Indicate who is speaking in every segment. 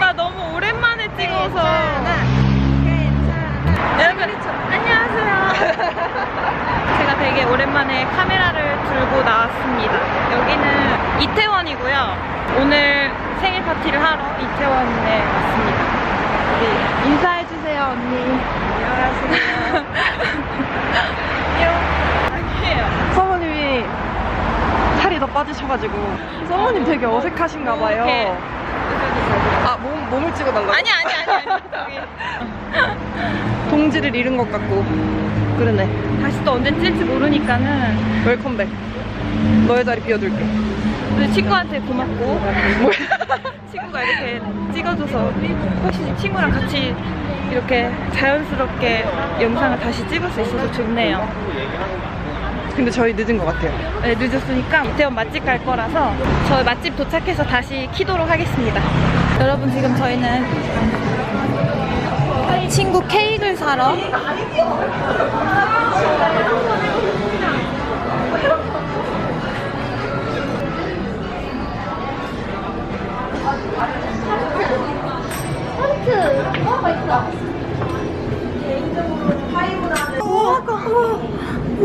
Speaker 1: 나 너무 오랜만에 찍어서. 여러분, 안녕하세요. 제가 되게 오랜만에 카메라를 들고 나왔습니다. 여기는 이태원이고요. 오늘 생일 파티를 하러 이태원에 왔습니다. 우리 인사해주세요, 언니. 안녕하세요.
Speaker 2: 사모님이 살이 더 빠지셔가지고 사모님 되게 어색하신가 봐요.
Speaker 1: 이렇게.
Speaker 2: 아 몸, 몸을 찍어달라고?
Speaker 1: 아니, 아니, 아니, 아니. 저기.
Speaker 2: 동지를 잃은 것 같고 그러네
Speaker 1: 다시 또 언제 찔지 모르니까는
Speaker 2: 웰컴백 너의 자리 비워둘게
Speaker 1: 우리 친구한테 고맙고 친구가 이렇게 찍어줘서 혹시 친구랑 같이 이렇게 자연스럽게 영상을 다시 찍을 수 있어서 좋네요.
Speaker 2: 근데 저희 늦은 것 같아요
Speaker 1: 네, 늦었으니까 이태원 맛집 갈 거라서 저 맛집 도착해서 다시 키도록 하겠습니다. 여러분 지금 저희는 친구 케이크를 사러
Speaker 2: 이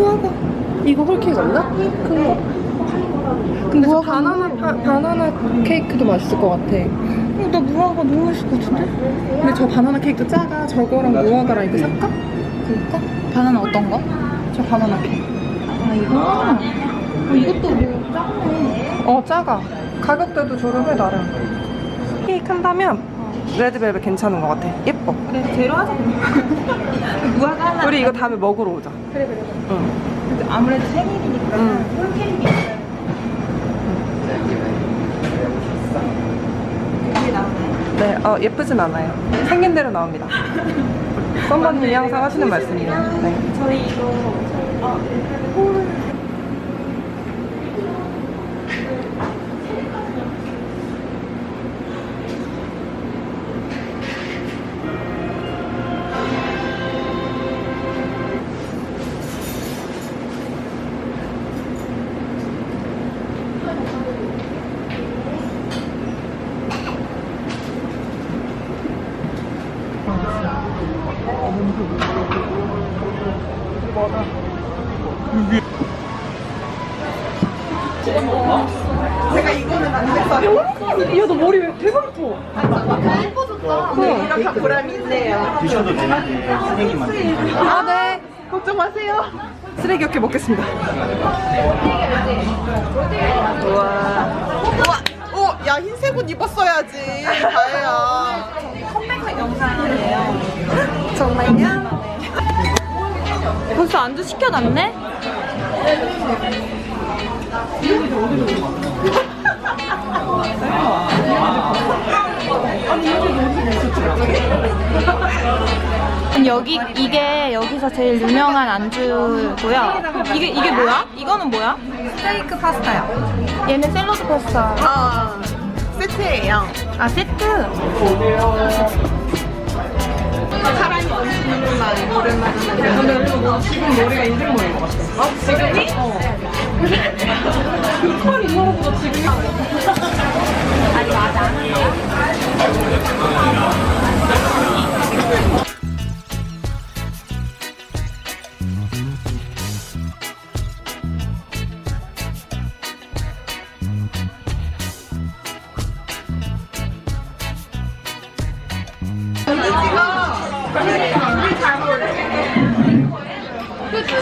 Speaker 2: 거 홀케이크 맞나? 그거 근데 저 바나나 파, 바나나 케이크도 맛있을 것 같아
Speaker 1: 어, 나 무화과 너무 맛있을 것 같은데?
Speaker 2: 근데 저 바나나 케이크도 작아 저거랑 무화과랑 이거 살까? 그럴까?
Speaker 1: 바나나 어떤 거?
Speaker 2: 저 바나나 케이크
Speaker 1: 아 이거? 어, 이것도 뭐 작네.
Speaker 2: 어 작아 가격대도 저렴해 나름 케이크 한다면 레드벨벳 괜찮은 것 같아 예뻐
Speaker 1: 그래 제로 하자 그럼. 무화과 하나.
Speaker 2: 우리 이거 다음에 먹으러 오자
Speaker 1: 그래 그래.
Speaker 2: 응.
Speaker 1: 근데 아무래도 생일이니까
Speaker 2: 응.
Speaker 1: 홀케이크 있어요. 이게 나오네.
Speaker 2: 네, 어, 예쁘진 않아요 생긴 대로 나옵니다 썸버님이 항상 하시는 말씀이에요 네.
Speaker 1: 저희 이거 어, 홀
Speaker 2: 야 너 머리 왜 대박 이뻐 이렇게 보람이 있네요.
Speaker 3: 드셔도 되는데 쓰레기만
Speaker 2: 아 네. 걱정 마세요. 쓰레기 이렇게 먹겠습니다. 우와. 우와. 어, 야 흰색 옷 입었어야지. 다혜야.
Speaker 1: 컴백한 영상이에요.
Speaker 2: 정말요?
Speaker 1: 벌써 안주 시켜놨네? 여기 이게 여기서 제일 유명한 안주고요. 이게 이게 뭐야? 이거는 뭐야?
Speaker 2: 스테이크 파스타요
Speaker 1: 얘는 샐러드 파스타.
Speaker 2: 아 세트예요
Speaker 1: 아 세트.
Speaker 2: 사람이 없는 날 오랜만에 근데 뭐 지금 머리가 인생 머리인 것 같아 어? 지금이? 어 그칼 이거보다 지금이
Speaker 1: 아니 맞아.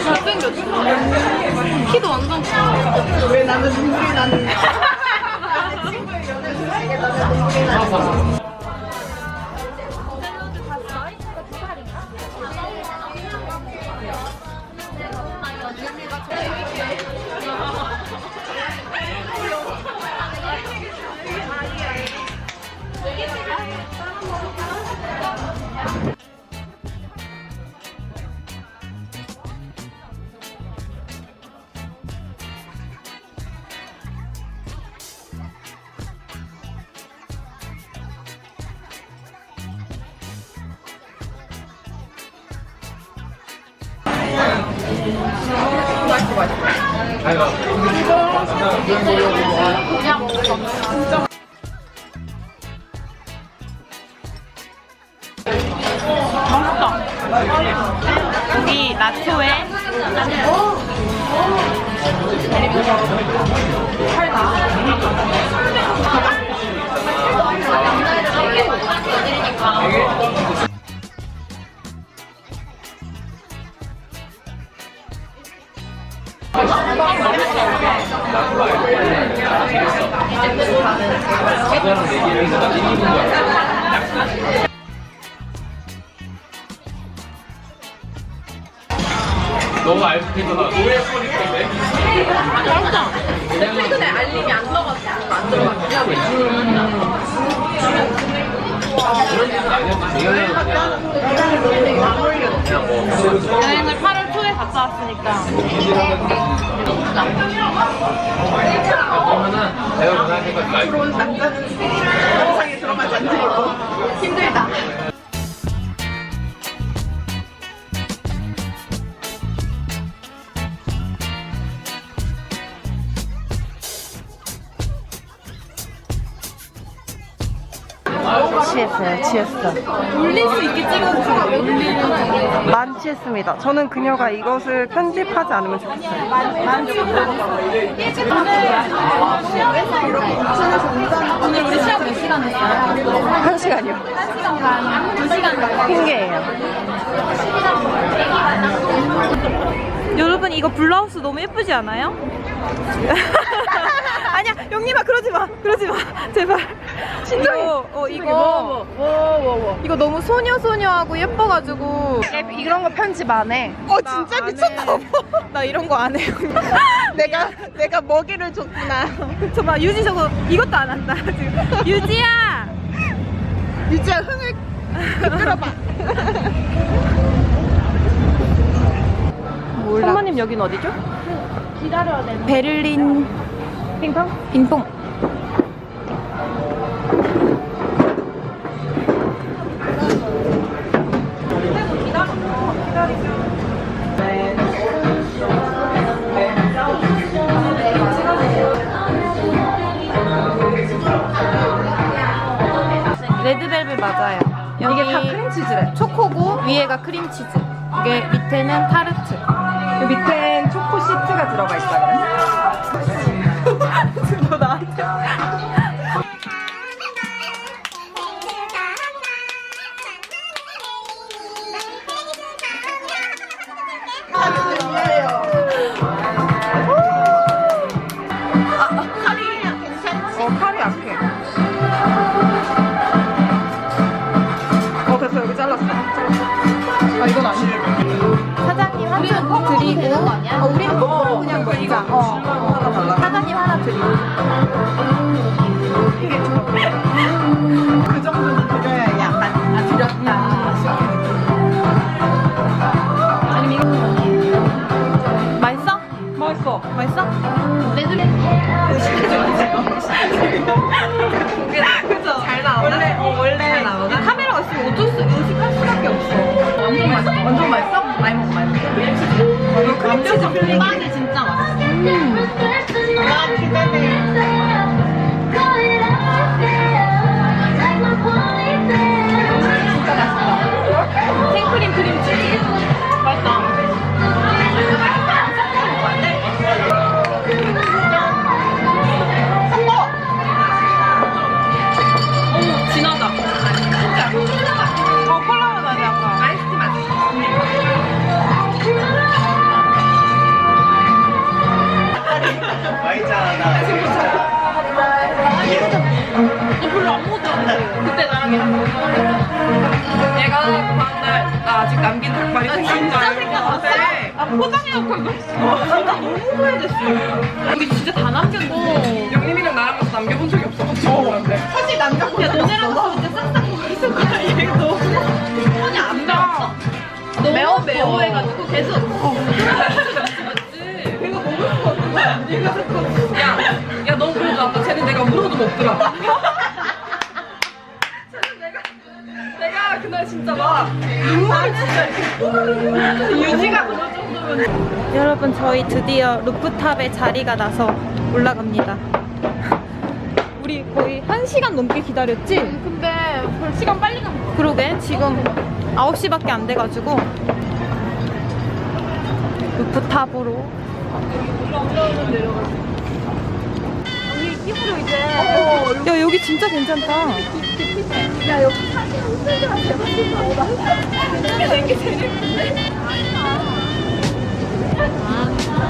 Speaker 1: 잘생겼어. 키도 완전 커.
Speaker 2: 왜 나는 눈물이 나는 샐러드 맛있어 맛있어. 맛있다.
Speaker 1: 여기 나초에 팔다.
Speaker 4: 너무 알프리더나 노예 소리 때문에?
Speaker 2: 최근에 알림이 안 넣어가지고 안 들어갔어.
Speaker 1: 여행을 8월 초에 갔다 왔으니까.
Speaker 4: 그러면은 내가 그날 해가지
Speaker 2: 힘들다.
Speaker 5: 취했어요, 취했어.
Speaker 1: 올릴 수 있게 찍어주세요 올리는
Speaker 5: 만 취했습니다. 저는 그녀가 이것을 편집하지 않으면 좋겠어요.
Speaker 1: 오늘 우리 시험 몇 시간 했어요?
Speaker 5: 한 시간이요.
Speaker 1: 1시간 반, 2시간 반
Speaker 5: 핑계예요.
Speaker 1: 이거 블라우스 너무 예쁘지 않아요? 아니야 영림아 그러지 마 그러지 마. 제발. 신정이. 어, 어 이거. 이거 너무 소녀 소녀하고 예뻐가지고.
Speaker 5: 이런 거 편집 안 해.
Speaker 2: 어 진짜 미쳤나 봐.
Speaker 1: 나 이런 거 안 해요
Speaker 2: 내가 내가 먹이를 줬구나.
Speaker 1: 저봐 유지 저거 이것도 안 한다 지금. 유지야!
Speaker 2: 이제 흥을 끌어봐.
Speaker 1: 선모님 여긴 어디죠? 기다려야 돼 베를린 핑퐁? 핑퐁 레드벨벳 맞아요. 여기
Speaker 5: 이게 다 크림치즈래.
Speaker 1: 초코고 위에가 크림치즈. 이게 밑에는 타르트.
Speaker 5: 그 밑엔 초코 시트가 들어가 있어요.
Speaker 1: 맛있어. 그때 나랑
Speaker 2: 얘가 방날 나 아직 남긴 닭발이 생긴 줄 알고.
Speaker 1: 아, 포장해놓고 이거. 나 너무 후회됐어. 우리 진짜 다 남겼어.
Speaker 2: 영림이랑 나랑 가서 남겨본 적이 없어가지고 그런데. 사실 남겨본
Speaker 1: 야, 너네랑. 가서 진짜 싹싹 있을 거야. 얘 너무. 손이 안 매웠어? 너무
Speaker 2: 매워,
Speaker 1: 매워 해가지고 계속.
Speaker 2: 내가 먹을 수가 없는 거야. 얘가 자꾸 유지가 정도면
Speaker 1: 여러분 저희 드디어 루프탑에 자리가 나서 올라갑니다. 우리 거의 한 시간 넘게 기다렸지? 근데 별 시간 빨리 간 거. 그러게 지금 9시밖에 안 돼가지고 루프탑으로. 야 여기 진짜 괜찮다.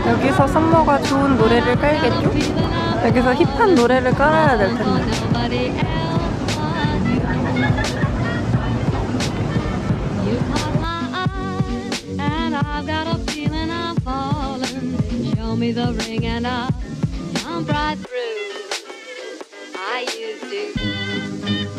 Speaker 5: 여기서 썸머가 좋은 노래를 깔겠죠? 여기서 힙한 노래를 깔아야 될 텐데.
Speaker 6: Me the ring, and I'll jump right through. I used to.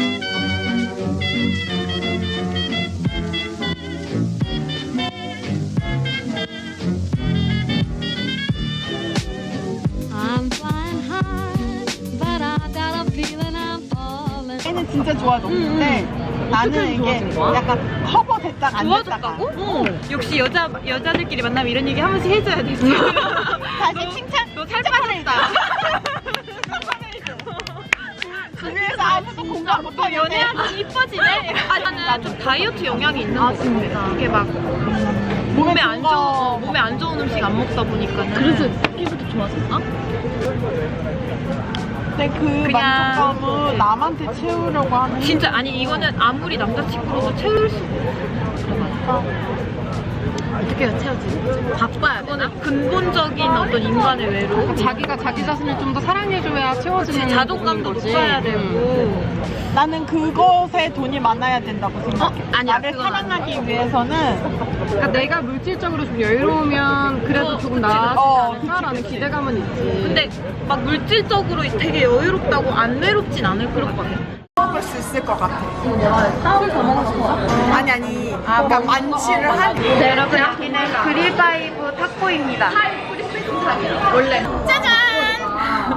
Speaker 6: I'm flying high, but I've got a feeling I'm falling.
Speaker 7: 얘는 진짜 좋아졌는데 나는 이게 약간 커버 됐다가 안 됐다가
Speaker 1: 좋아졌다고? 응. 역시 여자 여자들끼리 만나면 이런 얘기 한 번씩 해줘야 돼.
Speaker 7: 다시 칭찬
Speaker 1: 너 살 빠졌다.
Speaker 7: 주위에서 아무도 공감 못하게
Speaker 1: 연애하면 이뻐지네. 아 나는 좀 다이어트 영향이 있는 것 같아. 이게 막 몸에 안 좋은 몸에 안 좋은 음식 안 먹다 보니까는. 그래서 피부도 좋아졌나?
Speaker 7: 근데 그
Speaker 1: 그냥-
Speaker 7: 만족감은 남한테 채우려고 하는
Speaker 1: 진짜 아니 이거는 아무리 남자친구로도 채울
Speaker 2: 수어 떻게 채워지? 바빠야
Speaker 1: 그거는 근본적인 어떤 인간의 외로
Speaker 2: 자기가 자기 자신을 좀 더 사랑해줘야 채워지는
Speaker 1: 자존감도
Speaker 2: 거지.
Speaker 1: 높아야 되고
Speaker 7: 나는 그것에 돈이 많아야 된다고 생각해
Speaker 1: 어? 아니야,
Speaker 7: 나를
Speaker 1: 그건
Speaker 7: 사랑하기 위해서는
Speaker 2: 그러니까 내가 물질적으로 좀 여유로우면 그래도
Speaker 1: 어,
Speaker 2: 조금
Speaker 1: 그치,
Speaker 2: 나아지지
Speaker 7: 어,
Speaker 2: 않을까라는
Speaker 7: 그치, 그치.
Speaker 2: 기대감은 있지.
Speaker 1: 근데 막 물질적으로 되게 여유롭다고 안 외롭진 않을 것 같아
Speaker 7: 수 있을 것 같아 술더 먹을 수 있어? 아니 아니. 그러니까 만취를 하니
Speaker 1: 네, 여러분 여기는 그릴바이브 탁구입니다.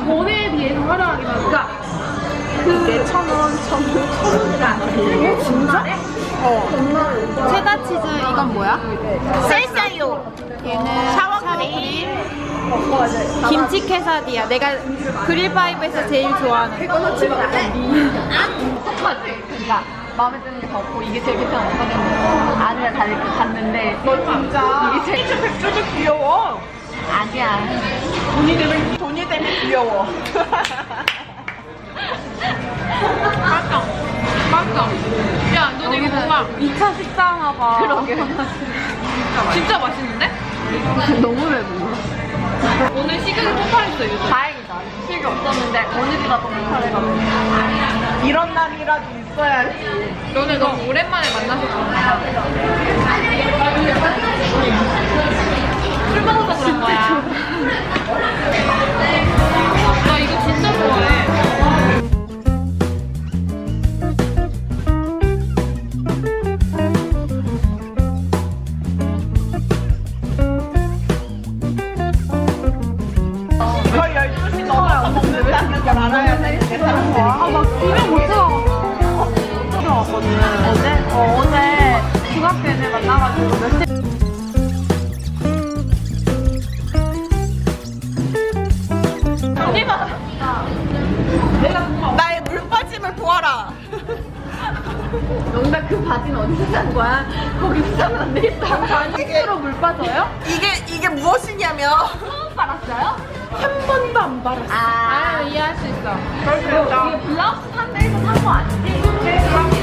Speaker 2: 돈에 비해서 화려하긴 하다.
Speaker 7: 그게 천원 천원 천원이 아니에요? 진짜? 어.
Speaker 1: 체다 치즈 이건 뭐야?
Speaker 7: 셀사요 얘는 샤워 크림
Speaker 1: 김치 케사디야. 내가 그릴바이브에서 제일 좋아하는
Speaker 7: 그거는 지금 똑같지? 그러니까 마음에 드는 게더 없고 이게 제일 괜찮은 거거든. 아니야 다 이렇게 갔는데 너 진짜 이게 제일 백조도 귀여워. 아니야. 돈이 되면 돈이 되면 귀여워.
Speaker 1: 맞다 맞다 야 너네 이거 뭐야 2차 식사하나 봐. 그러게. 진짜 맛있는데?
Speaker 2: 너무 배불러.
Speaker 1: 오늘 식욕이 폭발했어 요즘
Speaker 7: 다행이다. 실기 없었는데 오늘이라도 못하래가지고 이런 날이라도 있어야지.
Speaker 1: 너네 너무 오랜만에 만나서 그런가 술 먹어서 그런 거야. 나 이거 진짜 좋아해
Speaker 2: 농담 그 바지는 어디서 산 거야? 거기 사면 안 되겠다.
Speaker 7: 이게
Speaker 2: 물 빠져요?
Speaker 7: 이게 이게 무엇이냐면
Speaker 2: 빨았어요?
Speaker 7: 한 번도 안 발랐어.
Speaker 2: 아, 이해할 수 있어.
Speaker 7: 그래서
Speaker 2: 블라우스 산 데에서 산 거 아니지?